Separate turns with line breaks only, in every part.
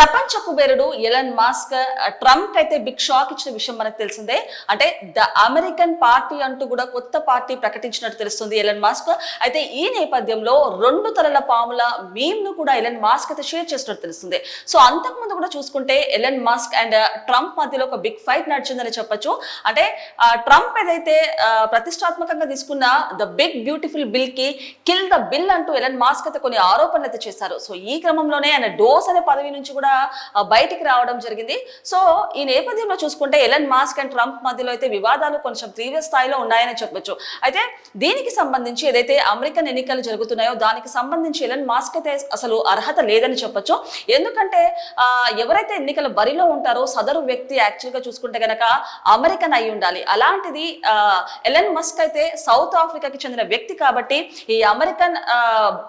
ప్రపంచ కుబేరుడు Elon Musk Trump అయితే బిగ్ షాక్ ఇచ్చిన విషయం మనకు తెలిసిందే. అంటే ద అమెరికన్ పార్టీ అంటూ కూడా కొత్త పార్టీ ప్రకటించినట్టు తెలుస్తుంది ఎలన్ మాస్క్. అయితే ఈ నేపథ్యంలో రెండు తలల పాముల మీమ్ను కూడా ఎలన్ మాస్క్ అయితే షేర్ చేసినట్టు తెలుస్తుంది. సో అంతకుముందు కూడా చూసుకుంటే ఎలన్ మాస్క్ అండ్ ట్రంప్ మధ్యలో ఒక బిగ్ ఫైట్ నడిచిందని చెప్పొచ్చు. అంటే ట్రంప్ ఏదైతే ప్రతిష్టాత్మకంగా తీసుకున్న ద బిగ్ బ్యూటిఫుల్ బిల్కి కిల్ ద బిల్ అంటూ ఎలన్ మాస్క్ అయితే కొన్ని ఆరోపణలు అయితే చేశారు. సో ఈ క్రమంలోనే ఆయన డోస్ అనే పదవి నుంచి కూడా బయటికి రావడం జరిగింది. సో ఈ నేపథ్యంలో చూసుకుంటే ఎలన్ మాస్క్ అండ్ ట్రంప్ మధ్యలో అయితే వివాదాలు కొంచెం తీవ్ర స్థాయిలో ఉన్నాయని చెప్పొచ్చు. అయితే దీనికి సంబంధించి ఏదైతే అమెరికన్ ఎన్నికలు జరుగుతున్నాయో దానికి సంబంధించి ఎలన్ మాస్క్ అయితే అసలు అర్హత లేదని చెప్పొచ్చు. ఎందుకంటే ఎవరైతే ఎన్నికల బరిలో ఉంటారో సదరు వ్యక్తి యాక్చువల్గా చూసుకుంటే గనక అమెరికన్ అయి ఉండాలి. అలాంటిది ఎలన్ మస్క్ అయితే సౌత్ ఆఫ్రికాకి చెందిన వ్యక్తి కాబట్టి ఈ అమెరికన్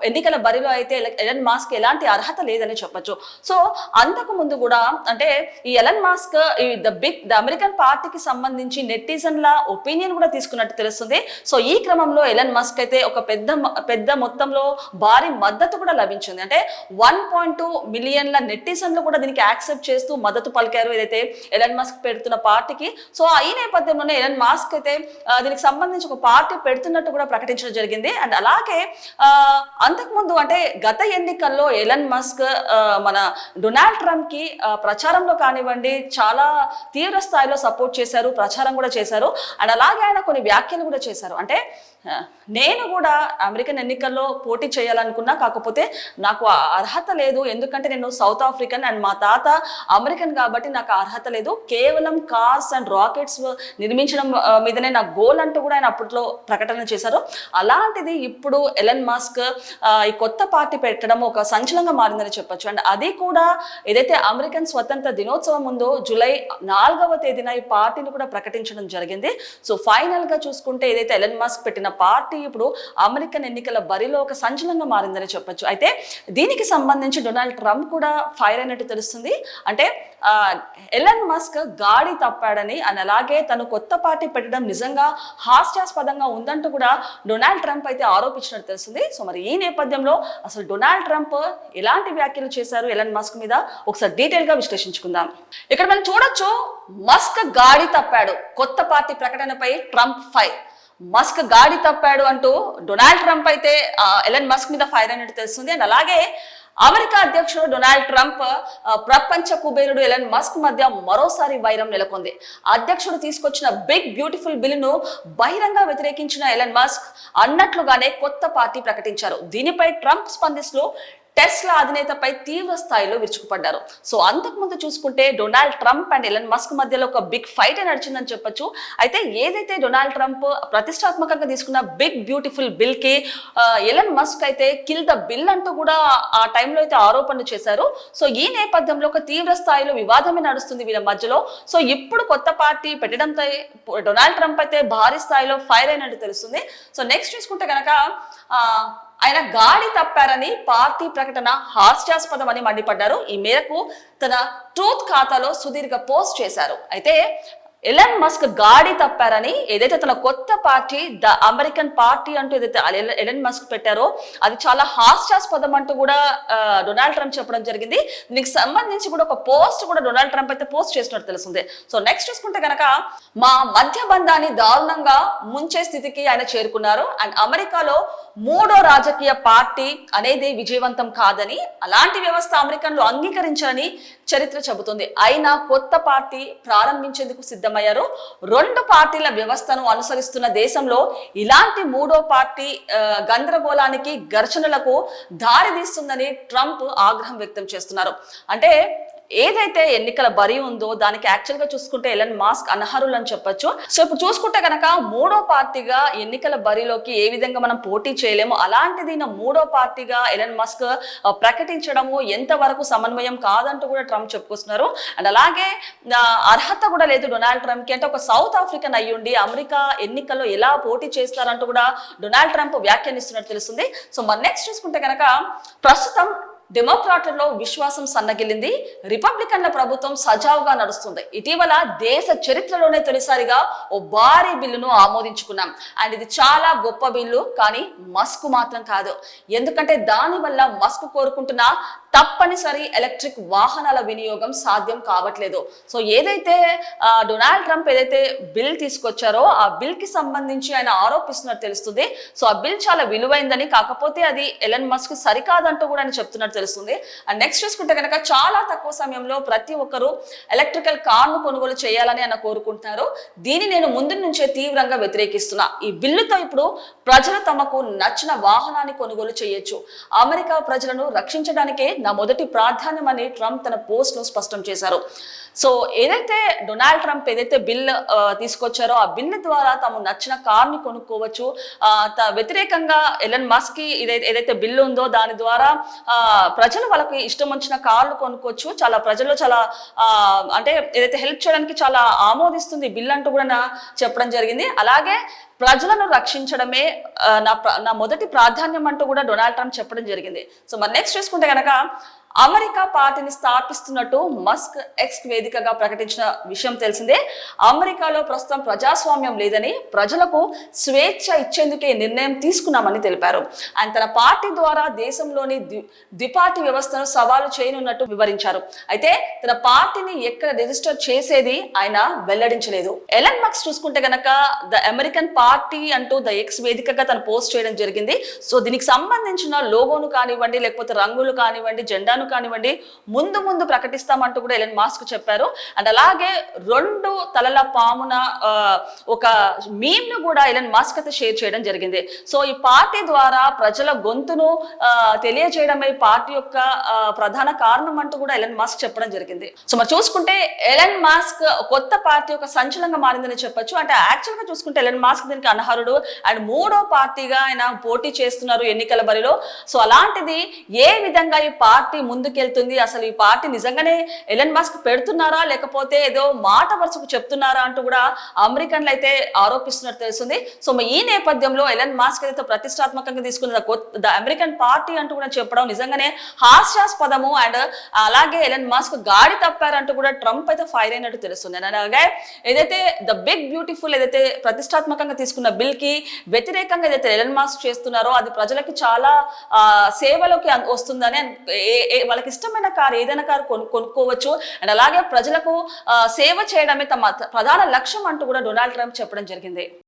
ఎన్నికల బరిలో అయితే ఎలన్ మాస్క్ ఎలాంటి అర్హత లేదని చెప్పొచ్చు. సో అంతకు ముందు కూడా అంటే ఈ ఎలన్ మాస్క్ ఈ ద బిగ్ ద అమెరికన్ పార్టీకి సంబంధించి నెటిజన్ల ఒపీనియన్ కూడా తీసుకున్నట్టు తెలుస్తుంది. సో ఈ క్రమంలో ఎలన్ మస్క్ అయితే ఒక పెద్ద పెద్ద మొత్తంలో భారీ మద్దతు కూడా లభించింది. అంటే వన్ పాయింట్ టూ మిలియన్ల నెటిజన్లు కూడా దీనికి యాక్సెప్ట్ చేస్తూ మద్దతు పలికారు ఏదైతే ఎలన్ మస్క్ పెడుతున్న పార్టీకి. సో ఈ నేపథ్యంలోనే ఎలన్ మాస్క్ అయితే దీనికి సంబంధించి ఒక పార్టీ పెడుతున్నట్టు కూడా ప్రకటించడం జరిగింది. అండ్ అలాగే అంతకుముందు అంటే గత ఎన్నికల్లో ఎలన్ మస్క్ మన డొనాల్డ్ ట్రంప్కి ప్రచారంలో కానివ్వండి చాలా తీవ్ర స్థాయిలో సపోర్ట్ చేశారు ప్రచారం కూడా చేశారు. అండ్ అలాగే ఆయన కొన్ని వ్యాఖ్యలు కూడా చేశారు. అంటే నేను కూడా అమెరికన్ ఎన్నికల్లో పోటీ చేయాలనుకున్నా కాకపోతే నాకు అర్హత లేదు. ఎందుకంటే నేను సౌత్ ఆఫ్రికన్ అండ్ మా తాత అమెరికన్ కాబట్టి నాకు అర్హత లేదు. కేవలం కార్స్ అండ్ రాకెట్స్ నిర్మించడం మీదనే నా గోల్ అంటూ కూడా ఆయన అప్పట్లో ప్రకటన చేశారు. అలాంటిది ఇప్పుడు ఎలన్ మాస్క్ ఈ కొత్త పార్టీ పెట్టడం ఒక సంచలనంగా మారిందని చెప్పొచ్చు. అండ్ అది కూడా ఏదైతే అమెరికన్ స్వతంత్ర దినోత్సవం ఉందో జూలై నాలుగవ తేదీన ఈ పార్టీని కూడా ప్రకటించడం జరిగింది. సో ఫైనల్గా చూసుకుంటే ఏదైతే ఎలన్ మాస్క్ పెట్టిన పార్టీ ఇప్పుడు అమెరికన్ ఎన్నికల బరిలో ఒక సంచలనంగా మారిందని చెప్పొచ్చు. అయితే దీనికి సంబంధించి డొనాల్డ్ ట్రంప్ కూడా ఫైర్ అయినట్టు తెలుస్తుంది. అంటే ఎలన్ మస్క్ గాడి తప్పాడని అని అలాగే తను కొత్త పార్టీ పెట్టడం నిజంగా హాస్యాస్పదంగా ఉందంటూ కూడా డొనాల్డ్ ట్రంప్ అయితే ఆరోపించినట్టు తెలుస్తుంది. సో మరి ఈ నేపథ్యంలో అసలు డొనాల్డ్ ట్రంప్ ఎలాంటి వ్యాఖ్యలు చేశారు ఎలన్ మస్క్ మీద? ఒకసారి డీటెయిల్గా విశ్లేషించుకుందాం. ఇక్కడ మనం చూడొచ్చు మస్క్ గాడి తప్పాడు. కొత్త పార్టీ ప్రకటనపై ట్రంప్ ఫైర్. మస్క్ గాడి తప్పాడు అంటూ డొనాల్డ్ ట్రంప్ అయితే ఎలన్ మస్క్ మీద ఫైర్ అయినట్టు తెలుస్తుంది. అండ్ అలాగే అమెరికా అధ్యక్షుడు డొనాల్డ్ ట్రంప్ ప్రపంచ కుబేరుడు ఎలన్ మస్క్ మధ్య మరోసారి వైరం నెలకొంది. అధ్యక్షుడు తీసుకొచ్చిన బిగ్ బ్యూటిఫుల్ బిల్లును బహిరంగ వ్యతిరేకించిన ఎలన్ మస్క్ అన్నట్లుగానే కొత్త పార్టీ ప్రకటించారు. దీనిపై ట్రంప్ స్పందిస్తూ టెస్లా అధినేతపై తీవ్ర స్థాయిలో విరుచుకుపడ్డారు. సో అంతకుముందు చూసుకుంటే Donald Trump and Elon Musk మధ్యలో ఒక బిగ్ ఫైట్ నడిచిందని చెప్పొచ్చు. అయితే ఏదైతే డొనాల్డ్ ట్రంప్ ప్రతిష్టాత్మకంగా తీసుకున్న బిగ్ బ్యూటిఫుల్ బిల్కి ఎలన్ మస్క్ అయితే కిల్ ద బిల్ అంటూ కూడా ఆ టైంలో అయితే ఆరోపణలు చేశారు. సో ఈ నేపథ్యంలో ఒక తీవ్ర స్థాయిలో వివాదమే నడుస్తుంది వీళ్ళ మధ్యలో. సో ఇప్పుడు కొత్త పార్టీ పెట్టడంతో డొనాల్డ్ ట్రంప్ అయితే భారీ స్థాయిలో ఫైర్ అయినట్టు తెలుస్తుంది. సో నెక్స్ట్ చూసుకుంటే కనుక ఆయన గాడి తప్పారని పార్టీ ప్రకటన హాస్యాస్పదమని మండిపడ్డారు. ఈ మేరకు తన ట్రూత్ ఖాతాలో సుదీర్ఘ పోస్ట్ చేశారు. అయితే ఎలన్ మస్క్ గాడి తప్పారని ఏదైతే తన కొత్త పార్టీ ద అమెరికన్ పార్టీ అంటూ ఏదైతే ఎలన్ మస్క్ పెట్టారో అది చాలా హాస్యాస్పదం అంటూ కూడా డొనాల్డ్ ట్రంప్ చెప్పడం జరిగింది. దీనికి సంబంధించి కూడా ఒక పోస్ట్ కూడా డొనాల్డ్ ట్రంప్ అయితే పోస్ట్ చేసినట్టు తెలుస్తుంది. సో నెక్స్ట్ చూసుకుంటే కనుక మా మధ్య బంధాన్ని దారుణంగా ముంచే స్థితికి ఆయన చేరుకున్నారు. అండ్ అమెరికాలో మూడో రాజకీయ పార్టీ అనేది విజయవంతం కాదని అలాంటి వ్యవస్థ అమెరికన్లు అంగీకరించారని చరిత్ర చెబుతుంది. అయినా కొత్త పార్టీ ప్రారంభించేందుకు సిద్ధం సిద్ధమయ్యారు. రెండు పార్టీల వ్యవస్థను అనుసరిస్తున్న దేశంలో ఇలాంటి మూడో పార్టీ గందరగోళానికి ఘర్షణలకు దారితీస్తుందని ట్రంప్ ఆగ్రహం వ్యక్తం చేస్తున్నారు. అంటే ఏదైతే ఎన్నికల బరి ఉందో దానికి యాక్చువల్గా చూసుకుంటే ఎలన్ మాస్క్ అనర్హులు అని చెప్పొచ్చు. సో ఇప్పుడు చూసుకుంటే కనుక మూడో పార్టీగా ఎన్నికల బరిలోకి ఏ విధంగా మనం పోటీ చేయలేము అలాంటిది మూడో పార్టీగా ఎలన్ మాస్క్ ప్రకటించడము ఎంతవరకు సమన్వయం కాదంటూ కూడా ట్రంప్ చెప్పుకొస్తున్నారు. అండ్ అలాగే అర్హత కూడా లేదు డొనాల్డ్ ట్రంప్కి అంటే ఒక సౌత్ ఆఫ్రికన్ అయ్యుండి అమెరికా ఎన్నికల్లో ఎలా పోటీ చేస్తారంటూ కూడా డొనాల్డ్ ట్రంప్ వ్యాఖ్యానిస్తున్నట్టు తెలుస్తుంది. సో మరి నెక్స్ట్ చూసుకుంటే కనుక ప్రస్తుతం డెమోక్రాట్లలో విశ్వాసం సన్నగిల్లింది. రిపబ్లికన్ల ప్రభుత్వం సజావుగా నడుస్తుంది. ఇటీవల దేశ చరిత్రలోనే తొలిసారిగా ఓ భారీ బిల్లును ఆమోదించుకున్నాం. అండ్ ఇది చాలా గొప్ప బిల్లు కానీ మస్క్ మాత్రం కాదు. ఎందుకంటే దానివల్ల మస్క్ కోరుకుంటున్న తప్పనిసరి ఎలక్ట్రిక్ వాహనాల వినియోగం సాధ్యం కావట్లేదు. సో ఏదైతే డొనాల్డ్ ట్రంప్ ఏదైతే బిల్ తీసుకొచ్చారో ఆ బిల్కి సంబంధించి ఆయన ఆరోపిస్తున్నట్టు తెలుస్తుంది. సో ఆ బిల్ చాలా విలువైందని కాకపోతే అది ఎలన్ మస్క్ సరికాదంటూ కూడా ఆయన చెప్తున్నట్టు తెలుస్తుంది. అండ్ నెక్స్ట్ చూసుకుంటే కనుక చాలా తక్కువ సమయంలో ప్రతి ఒక్కరూ ఎలక్ట్రికల్ కార్ను కొనుగోలు చేయాలని ఆయన కోరుకుంటున్నారు. దీన్ని నేను ముందు నుంచే తీవ్రంగా వ్యతిరేకిస్తున్నా. ఈ బిల్లుతో ఇప్పుడు ప్రజలు తమకు నచ్చిన వాహనాన్ని కొనుగోలు చేయొచ్చు. అమెరికా ప్రజలను రక్షించడానికే నా మొదటి ప్రాధాన్యమని ట్రంప్ తన పోస్ట్ స్పష్టం చేశారు. సో ఏదైతే డొనాల్డ్ ట్రంప్ ఏదైతే బిల్ తీసుకొచ్చారో ఆ బిల్ ద్వారా తాము నచ్చిన కార్ని కొనుక్కోవచ్చు. త- వ్యతిరేకంగా ఎలన్ మస్క్కి ఏదైతే ఏదైతే బిల్లు ఉందో దాని ద్వారా ప్రజలు వాళ్ళకి ఇష్టం వచ్చిన కార్లు కొనుక్కోవచ్చు. చాలా ప్రజలు చాలా అంటే ఏదైతే హెల్ప్ చేయడానికి చాలా ఆమోదిస్తుంది బిల్ అంటూ కూడా నా చెప్పడం జరిగింది. అలాగే ప్రజలను రక్షించడమే నా నా మొదటి ప్రాధాన్యం అంటూ కూడా డొనాల్డ్ ట్రంప్ చెప్పడం జరిగింది. సో మరి నెక్స్ట్ చూసుకుంటే కనుక అమెరికా పార్టీని స్థాపిస్తున్నట్టు మస్క్ ఎక్స్ వేదికగా ప్రకటించిన విషయం తెలిసిందే. అమెరికాలో ప్రస్తుతం ప్రజాస్వామ్యం లేదని ప్రజలకు స్వేచ్ఛ ఇచ్చేందుకే నిర్ణయం తీసుకున్నామని తెలిపారు. ఆయన తన పార్టీ ద్వారా దేశంలోని ద్విపార్టీ వ్యవస్థను సవాలు చేయనున్నట్టు వివరించారు. అయితే తన పార్టీని ఎక్కడ రిజిస్టర్ చేసేది ఆయన వెల్లడించలేదు. ఎలన్ మక్స్ చూసుకుంటే గనక ద అమెరికన్ పార్టీ అంటూ ద ఎక్స్ వేదికగా తను పోస్ట్ చేయడం జరిగింది. సో దీనికి సంబంధించిన లోగోను కానివ్వండి లేకపోతే రంగులు కానివ్వండి జెండాను కానివ్వండి ముందు ముందు ప్రకటిస్తామంటూ కూడా ఎలన్ మాస్క్ చెప్పారు. అండ్ అలాగే రెండు తలల పామున ఒక మీమ్ను కూడా ఎలన్ మాస్క్ అయితే షేర్ చేయడం జరిగింది. సో ఈ పార్టీ ద్వారా ప్రజల గొంతును తెలియజేయడమే పార్టీ యొక్క ప్రధాన కారణం అంటూ కూడా ఎలన్ మాస్క్ చెప్పడం జరిగింది. సో మరి చూసుకుంటే ఎలన్ మాస్క్ కొత్త పార్టీ ఒక సంచలనంగా మారిందని చెప్పొచ్చు. అంటే యాక్చువల్గా చూసుకుంటే ఎలన్ మాస్క్ దీనికి అనర్హుడు. అండ్ మూడో పార్టీగా ఆయన పోటీ చేస్తున్నారు ఎన్నికల బరిలో. సో అలాంటిది ఏ విధంగా ఈ పార్టీ ముందుకెళ్తుంది. అసలు ఈ పార్టీ నిజంగానే ఎలన్ మాస్క్ పెడుతున్నారా? లేకపోతే ఏదో మాట వరుసకు చెప్తున్నారా అంటూ కూడా అమెరికన్లు అయితే ఆరోపిస్తున్నట్టు తెలుస్తుంది. సో ఈ నేపథ్యంలో ఎలన్ మాస్క్ ఏదైతే ప్రతిష్టాత్మకంగా తీసుకున్న ద అమెరికన్ పార్టీ అంటూ కూడా చెప్పడం నిజంగానే హాస్యాస్పదము. అండ్ అలాగే ఎలన్ మాస్క్ గాడి తప్పారంటూ కూడా ట్రంప్ అయితే ఫైర్ అయినట్టు తెలుస్తుంది. అలాగే ఏదైతే ద బిగ్ బ్యూటిఫుల్ ఏదైతే ప్రతిష్టాత్మకంగా తీసుకున్న బిల్కి వ్యతిరేకంగా ఏదైతే ఎలన్ మాస్క్ చేస్తున్నారో అది ప్రజలకి చాలా సేవలోకి వస్తుందని వాళ్ళకి ఇష్టమైన కారు ఏదైనా కారు కొను కొనుక్కోవచ్చు. అండ్ అలాగే ప్రజలకు ఆ, సేవ చేయడమే తమ ప్రధాన లక్ష్యం అంటూ కూడా డొనాల్డ్ ట్రంప్ చెప్పడం జరిగింది.